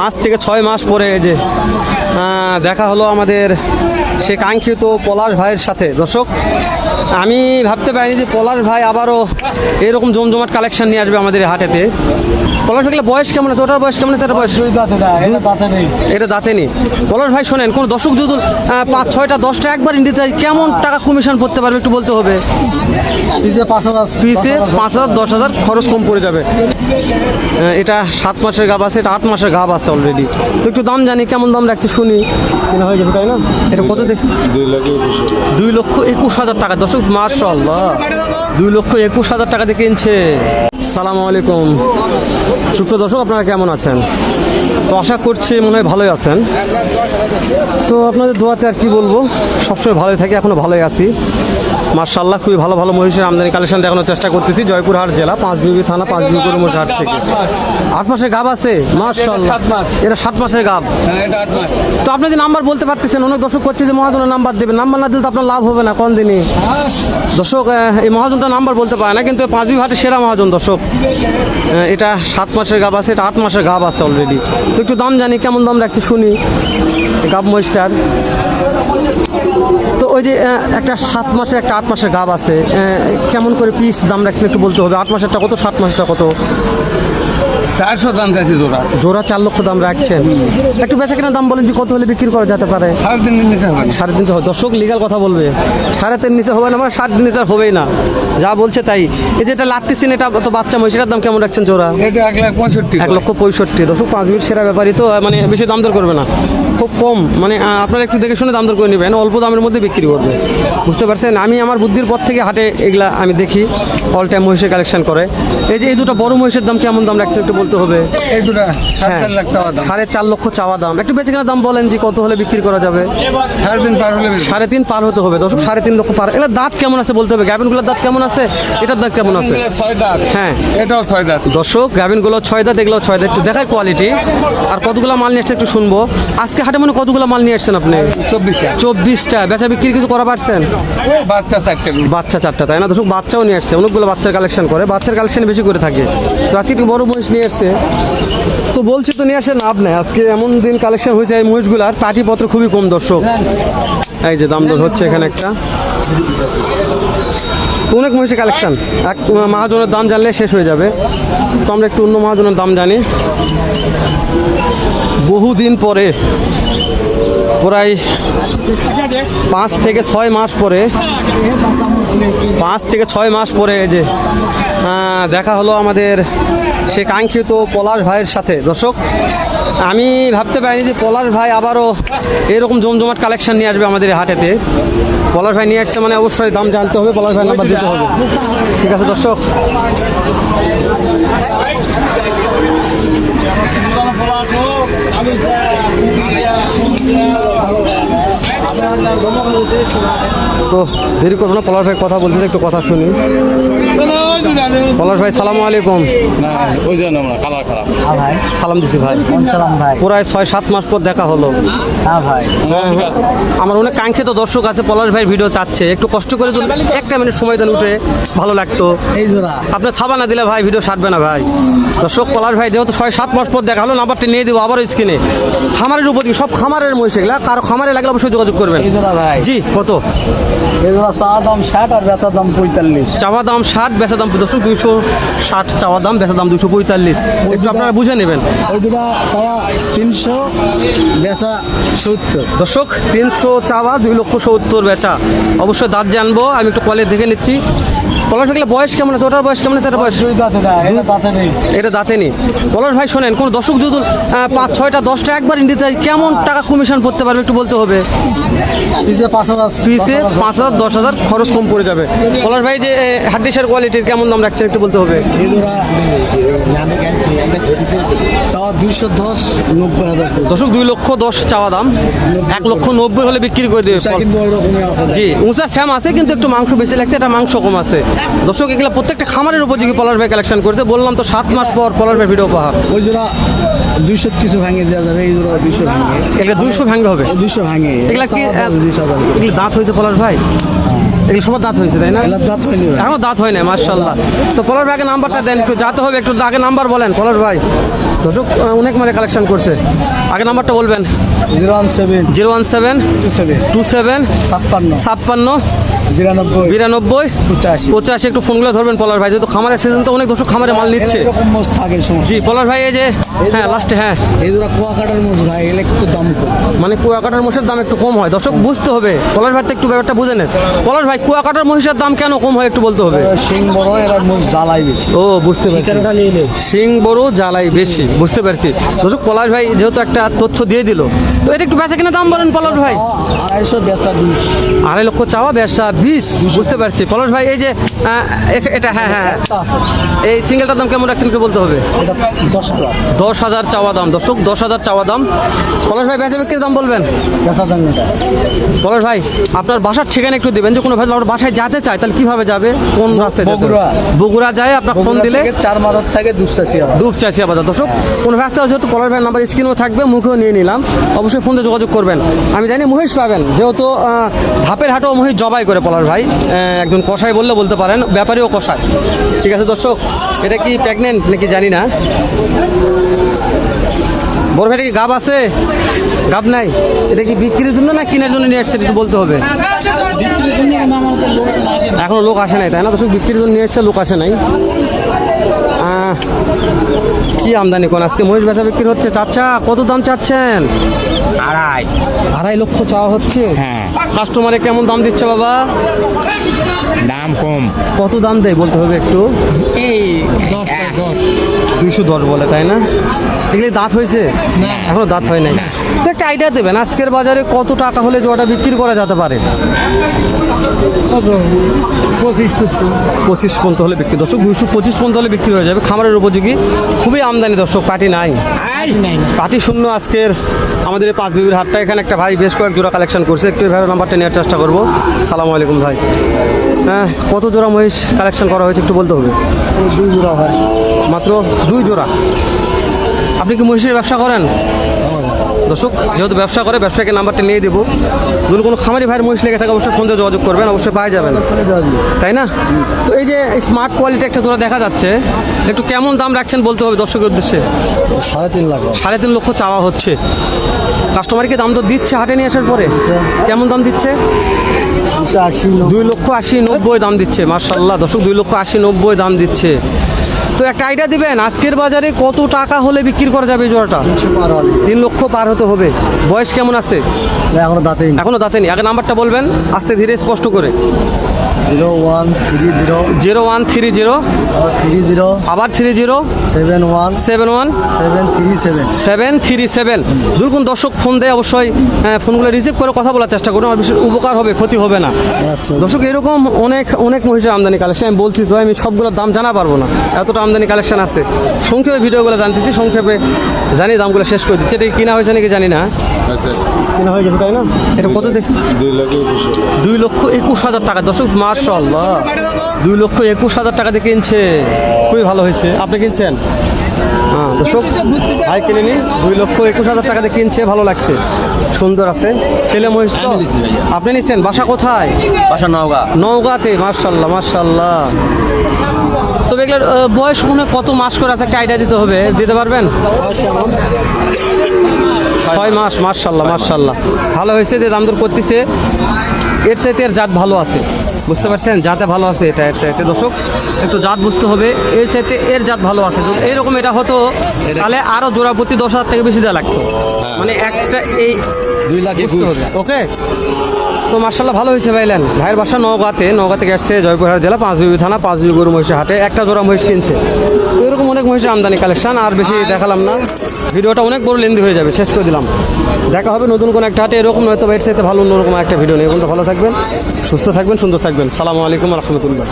পাঁচ থেকে ছয় মাস পরে যে দেখা হলো আমাদের সে কাঙ্ক্ষিত পলাশ ভাইয়ের সাথে। দর্শক আমি ভাবতে পারিনি যে পলাশ ভাই আবারও এরকম জমজমাট কালেকশন নিয়ে আসবে আমাদের এই হাটেতে। পলাশ ভাই বয়স কেমন আছে? ওটার বয়স কেমন আছে? তার বয়স? এটা দাঁতে নেই। পলাশ ভাই শোনেন কোন দর্শক যদি পাঁচ ছয়টা দশটা একবার নিতে চাই কেমন টাকা কমিশন করতে পারবে একটু বলতে হবে? পাঁচ হাজার পিসে পাঁচ হাজার দশ হাজার খরচ কম পড়ে যাবে। এটা সাত মাসের গাব আছে এটা আট মাসের গাব আছে অলরেডি তো একটু দাম জানি কেমন দাম রাখতে শুনি। চেনা হয়ে গেছে তাই না? এটা কত দেখি দুই লক্ষ একুশ হাজার টাকা। দর্শক মার্শাল্লাহ দুই লক্ষ একুশ হাজার টাকা দিয়ে কিনছে। সালামু আলাইকুম। সুপ্রিয় দর্শক, আপনারা কেমন আছেন? তো আশা করছি মনে হয় ভালোই আছেন। তো আপনাদের দোয়াতে আর কি বলব? সবসময় ভালোই থাকি এখনও ভালোই আছি। মার্শাল্লাহ খুবই ভালো ভালো মহিষের আমদানি কালেকশন দেখানোর চেষ্টা করতেছি। জয়পুরহাট জেলা পাঁচ বিবি থানা পাঁচ বিবি হাট থেকে। আট মাসের গাব আছে? মার্শাল্লাহ সাত এটা সাত মাসের গাব? মাস। তো আপনি যে নাম্বার বলতে পারতেছেন অনেক দর্শক করছে যে মহাজনের নাম্বার দেবেন। নাম্বার না দিলে তো আপনার লাভ হবে না কোন দিনই? দর্শক এই মহাজনটা নাম্বার বলতে পারে না কিন্তু পাঁচ বিঘাটের সেরা মহাজন দর্শক। এটা সাত মাসের গাব আছে এটা আট মাসের গাব আছে অলরেডি তো একটু দাম জানি, কেমন দাম রাখছে শুনি। গাব মহিষটার। তো ওই যে একটা সাত মাসের, একটা আট মাসের গাব আছে। কেমন করে পিস দাম রাখছেন একটু বলতে হবে? আট মাসেরটা কত, সাত মাসেরটা কত? চারশো দাম চাইছি জোড়া। জোড়া চার লক্ষ দাম রাখছেন। একটু বেচা কেনার দাম বলেন যে কত হলে বিক্রি করা যেতে পারে? সাড়ে তিন নিচে হবে। সাড়ে তিনশো দর্শক লিগাল কথা বলবে। সাড়ে তিন নিচে হবে না আমার ষাট নিচে আর হবেই না। যা বলছে তাই। এই যেটা লাগতেছেন এটা তো বাচ্চা মহিষের দাম কেমন রাখছেন জোড়া? এটা এক লাখ পঁয়ষট্টি। এক লক্ষ পঁয়ষট্টি। দর্শক পাঁচ মিনিট সেরা ব্যাপারই তো মানে বেশি দাম দর করবে না। খুব কম। মানে আপনারা একটু দেখে শুনে দাম দর করে নেবেন অল্প দামের মধ্যে বিক্রি করবে। বুঝতে পারছেন? আমি আমার বুদ্ধির পর থেকে হাটে এগুলা আমি দেখি। অল টাইম মহিষের কালেকশন করে। এই যে এই দুটো বড় মহিষের দাম কেমন দাম রাখছেন একটু বলতে হবে? এই দুটা সাড়ে হ্যাঁ চার সাড়ে চার লক্ষ চাওয়া দাম। একটু বেঁচে কেনা দাম বলেন যে কত হলে বিক্রি করা যাবে? সাড়ে তিন পার হলে সাড়ে তিন পার হতে হবে। দর্শক সাড়ে তিন লক্ষ পার। এগুলো দাঁত কেমন আছে বলতে হবে? গাভিনগুলোর দাঁত কেমন আছে? এটার দাঁত কেমন আছে? ছয় দাঁত। হ্যাঁ। এটাও ছয় দাঁত। দর্শক গাভিনগুলো ছয় দাঁত এগুলো ছয় দাঁত। একটু দেখায় কোয়ালিটি আর কতগুলো মাল নিয়ে একটু শুনব। আজকে হাটে মনে কতগুলো মাল নিয়ে আসছেন আপনি? চব্বিশটা। চব্বিশটা। বেচা বিক্রি কিছু করা পারছেন? বাচ্চা চারটে বাচ্চা চারটা তাই না? দর্শক বাচ্চাও নিয়ে আসছে অনেকগুলো বাচ্চার কালেকশন করে। বাচ্চার কালেকশন বেশি করে থাকে। তো আজকে একটু বড় মহিষ নিয়ে আসছে। তো বলছি তো নিয়ে আসে লাভ নেই। আজকে এমন দিন কালেকশন হয়েছে এই মহিষগুলার। পাটিপত্র খুবই কম দর্শক। এই যে দাম দর হচ্ছে এখানে একটা। অনেক মহিষের কালেকশন এক মহাজনের দাম জানলে শেষ হয়ে যাবে। তো আমরা একটু অন্য মহাজনের দাম জানি। বহুদিন পরে প্রায় পাঁচ থেকে ছয় মাস পরে, পাঁচ থেকে ছয় মাস পরে যে দেখা হলো আমাদের সে কাঙ্ক্ষিত পলাশ ভাইয়ের সাথে। দর্শক, আমি ভাবতে পারিনি যে পলাশ ভাই আবারও এরকম জমজমাট কালেকশন নিয়ে আসবে আমাদের হাটেতে। পলাশ ভাই নিয়ে আসছে মানে অবশ্যই দাম জানতে হবে, পলাশ ভাই নাম্বার দিতে হবে। ঠিক আছে, দর্শক। তো দেরি করব না পলার ভাই কথা বলতে একটু কথা শুনি। পলাশ ভাই সালামু আলাইকুম। ওই জন্য কালার খারাপ। হ্যাঁ ভাই। সালাম দিছি ভাই। সালাম ভাই? প্রায় ছয় সাত মাস পর দেখা হলো। হ্যাঁ ভাই। আমার অনেক কাঙ্ক্ষিত দর্শক আছে পলাশ ভাইয়ের ভিডিও চাচ্ছে। একটু কষ্ট করে একটা মিনিট সময় দেন উঠে ভালো লাগতো। এই জোড়া আপনার থাবা না দিলে ভাই ভিডিও সারবে না ভাই। দর্শক পলাশ ভাই যেহেতু ছয় সাত মাস পর দেখা হলো নাম্বারটা নিয়ে দেবো আবার স্ক্রিনে খামারের উপর সব খামারের মহিষ এগুলা। কারও খামারে লাগলে অবশ্যই যোগাযোগ করবেন। ভাই। জি কত? এই চা দাম ষাট আর বেচা দাম পঁয়তাল্লিশ। চাওয়া দাম ষাট বেচা দাম দর্শক দুইশো ষাট চাওয়া দাম বেচা দাম দুশো পঁয়তাল্লিশ। একটু আপনারা বুঝে নেবেন। তিনশো বেচা সত্তর। দর্শক তিনশো চাওয়া দুই লক্ষ সত্তর বেচা। অবশ্যই দাঁত জানব আমি একটু কলে দেখে নিচ্ছি। পলাশ ভাই বয়স কেমন আছে? ওটার বয়স কেমন আছে? বয়স? এটা দাঁতে নেই। পলাশ ভাই শোনেন কোন দর্শক যদি পাঁচ ছয়টা দশটা একবার নিতে চাই কেমন টাকা কমিশন করতে পারবে একটু বলতে হবে? পিসে পাঁচ হাজার পিসে পাঁচ হাজার দশ হাজার খরচ কম পড়ে যাবে। পলাশ ভাই যে হাড্ডিসার কোয়ালিটির কেমন দাম রাখছেন একটু বলতে হবে? দশ নব্বই হাজার করে। দুই লক্ষ দশ চাওয়া দাম। এক লক্ষ নব্বই হলে বিক্রি করে দেবে জি উঁচা শ্যাম আছে কিন্তু একটু মাংস বেশি লাগছে এটা মাংস কম আছে। দর্শক এগুলো প্রত্যেকটা খামারের উপযোগী পলাশ ভাই কালেকশন করেছে। বললাম তো সাত মাস পর পলাশ ভাই ভিডিও পাহা ওই জোড়া দুইশো কিছু ভাঙে দেওয়া যাবে এই জোড়া দুইশো ভাঙে এগুলো দুইশো ভাঙ্গে হবে? দুইশো ভাঙে এগুলা কি এগুলো দাঁত হয়েছে পলাশ ভাই? এগুলো সবার দাঁত হয়েছে তাই না? দাঁত হয়নি এখনও দাঁত হয় না মার্শাল্লাহ তো পলার ভাইকে নাম্বারটা দেন একটু যাতে হবে একটু আগে নাম্বার বলেন পলার ভাই। দর্শক অনেক মানে কালেকশন করছে। আগে নাম্বারটা বলবেন। Zero one seven. Zero one seven two seven. Two seven ছাপ্পান্ন। ছাপ্পান্ন। বিরানব্বই পঁচাশি। পঁচাশি একটু ফোনগুলো ধরবেন পলার ভাই যেহেতু খামারের সিজন তো অনেক দর্শক খামারে মাল নিচ্ছে। জি পলার ভাই এই যে হ্যাঁ লাস্টে হ্যাঁ। কুয়াকাটার মোষ ভাই এগুলো একটু দাম কম। মানে কুয়াকাটার মহিষের দাম একটু কম হয়। দর্শক বুঝতে হবে। পলাশ ভাই তো একটু ব্যাপারটা বুঝে নেন। পলাশ ভাই কুয়াকাটার মহিষের দাম কেন কম হয় একটু বলতে হবে? শিং বড় এরা মোষ জ্বালাই বেশি। ও বুঝতে পারছি। শিং বড় জ্বালাই বেশি বুঝতে পারছি। দর্শক পলাশ ভাই যেহেতু একটা তথ্য দিয়ে দিল তো এটা একটু বেচা কিনা দাম বলেন পলাশ ভাই। আড়াইশো বেচা আড়াই লক্ষ চাওয়া ব্যবসা বিশ? বুঝতে পারছি। পলাশ ভাই এই যে এটা হ্যাঁ হ্যাঁ এই সিঙ্গেলটার দাম কেমন রাখছেন একটু বলতে হবে? দশ হাজার চাওয়া দাম। দর্শক দশ হাজার চাওয়া দাম। পলাশ ভাই বেচা বিক্রির দাম বলবেন? পলাশ ভাই আপনার বাসার ঠিকানা একটু দিবেন। যে কোনো ভাই আপনার বাসায় যেতে চায় তাহলে কীভাবে যাবে? কোন রাস্তায় বগুড়া। বগুড়া যায় আপনার ফোন দিলে। চার মাথার থেকে দুধ চাইছি আবার দর্শক কোনো ব্যবসা যেহেতু পলাশ ভাই নাম্বার স্ক্রিনেও থাকবে মুখেও নিয়ে নিলাম। অবশ্যই ফোনে যোগাযোগ করবেন। আমি জানি মহিষ পাবেন। যেহেতু ধাপের হাটেও মহিষ জবাই করে পলাশ ভাই। একজন কষাই বললে বলতে পারেন ব্যাপারীও কষাই ঠিক আছে দর্শক এটা কি প্রেগনেন্ট নাকি জানি না। বড় ভাইটা কি গাব আছে? গাব নাই। এটা কি বিক্রির জন্য না কেনার জন্য নিয়ে আসছে একটু বলতে হবে। এখনও লোক আসে নাই তাই না দর্শক? বিক্রির জন্য নিয়ে আসছে লোক আসে নাই। কি আমদানি কোন? আজকে মহিষ বেচা বিক্রি হচ্ছে। চাচ্ছা কত দাম চাচ্ছেন? আড়াই। আড়াই লক্ষ চাওয়া হচ্ছে? হ্যাঁ। কাস্টমারে কেমন দাম দিচ্ছে বাবা? দাম কম। কত দাম দেয় বলতে হবে একটু? এই দশ দশ। দুইশো দশ বলে তাই না? এগুলি দাঁত হয়েছে? এখনও দাঁত হয় নাই। তো একটা আইডিয়া দেবেন আজকের বাজারে কত টাকা হলে জোয়াটা বিক্রি করা যেতে পারে? পঁচিশ পর্যন্ত হলে বিক্রি দর্শক দুইশো পঁচিশ পর্যন্ত হলে বিক্রি হয়ে যাবে। খামারের উপযোগী খুবই আমদানি দর্শক পাটি নাই। পাটি শূন্য আজকের আমাদের পাঁচ বিবির হাটটা। এখানে একটা ভাই বেশ কয়েক জোড়া কালেকশন করছে। একটু ভাইয়ের নাম্বারটা নেওয়ার চেষ্টা করব। সালাম আলাইকুম ভাই। কত জোড়া মহিষ কালেকশন করা হয়েছে একটু বলতে হবে? দুই জোড়া হয়। মাত্র দুই জোড়া। আপনি কি মহিষের ব্যবসা করেন? দর্শক যেহেতু ব্যবসা করে ব্যবসাকে নাম্বারটা নিয়ে দেবো। যদি কোনো খামারি ভাইয়ের মহিষ লেগে থাকে অবশ্যই ফোন দিয়ে যোগাযোগ করবেন অবশ্যই পাওয়া যাবে তাই না? তো এই যে স্মার্ট কোয়ালিটি একটা জোড়া দেখা যাচ্ছে একটু কেমন দাম রাখছেন বলতে হবে দর্শকের উদ্দেশ্যে? সাড়ে তিন লাখ। সাড়ে তিন লক্ষ চাওয়া হচ্ছে। কাস্টমারকে দাম তো দিচ্ছে হাটে নিয়ে আসার পরে? কেমন দাম দিচ্ছে? দুই লক্ষ আশি নব্বই দাম দিচ্ছে মার্শাল্লাহ দর্শক দুই লক্ষ আশি নব্বই দাম দিচ্ছে। তো একটা আইডিয়া দিবেন আজকের বাজারে কত টাকা হলে বিক্রি করা যাবে জোড়াটা? তিন লক্ষ পার হতে হবে। বয়স কেমন আছে? এখনও দাঁতেই এখনও দাঁতেনি আগে নাম্বারটা বলবেন আস্তে ধীরে স্পষ্ট করে। Zero one three zero. Zero one three zero. Three zero. আবার three zero. Seven one. Seven one. Seven three seven. Seven three seven. দুর্গুণ দর্শক ফোন দেয় অবশ্যই হ্যাঁ, ফোনগুলো রিসিভ করে কথা বলার চেষ্টা করুন। আমার বিশেষ উপকার হবে ক্ষতি হবে না। আচ্ছা। দর্শক এরকম অনেক অনেক মহিষের আমদানি কালেকশন আমি বলছি তো আমি সবগুলোর দাম জানা পারব না। এতটা আমদানি কালেকশন আছে। সংক্ষেপে ভিডিওগুলো জানতেছি সংক্ষেপে জানি দামগুলো শেষ করে দিচ্ছি। এটা কি কিনা হয়েছে নাকি জানি না। আচ্ছা। কেনা হয়ে গেছে তাই না? এটা কত দেখি? দুই লক্ষ একুশ হাজার। টাকা। দর্শক মার্শাল্লাহ দুই লক্ষ একুশ হাজার টাকা দিয়ে কিনছে। খুবই ভালো হয়েছে। আপনি কিনছেন? হ্যাঁ দর্শক ভাই কিনে নি দুই লক্ষ একুশ হাজার টাকা দিয়ে কিনছে ভালো লাগছে। সুন্দর আছে। ছেলে মহিষ? আপনি নিচ্ছেন বাসা কোথায়? বাসা নওগা। নওগাঁতে মার্শাল্লাহ মার্শাল্লাহ তবে এগুলোর বয়স মনে কত মাস করে আছে? একটা আইডিয়া দিতে হবে। দিতে পারবেন? ছয় মাস। মার্শাল্লাহ মার্শাল্লাহ ভালো হয়েছে যে দাম দর করতেছে। এর চাইতে এর জাত ভালো আছে। বুঝতে পারছেন? জাতে ভালো আছে এটা এর চাইতে দর্শক। একটু জাত বুঝতে হবে। এর চাইতে এর জাত ভালো আছে। এইরকম এটা হতো তাহলে আরও জোড়া প্রতি দশ হাজার থেকে বেশি দেওয়া লাগতো। মানে একটা এই দুই লাখ বুঝতে হবে। ওকে? তো মার্শাল্লাহ ভালো হয়েছে ভাইলেন ভাইয়ের বাসা নওগাঁতে। নওগাঁ থেকে আসছে জয়পুরহাট জেলা পাঁচ পাঁচবিবি থানা পাঁচ পাঁচবিবি গরু মহিষের হাটে। একটা জোড়া মহিষ কিনছে। তো এরকম অনেক মহিষের আমদানি কালেকশন আর বেশি দেখালাম না। ভিডিওটা অনেক বড় লেন্দি হয়ে যাবে শেষ করে দিলাম। দেখা হবে নতুন কোনো একটা হাটে। এরকম নয়তো এর সাথে ভালো অন্যরকম একটা ভিডিও নিয়ে। কিন্তু ভালো থাকবেন। সুস্থ থাকবেন সুন্দর থাকবেন। সালামু আলাইকুম রহমতুল্লাহ।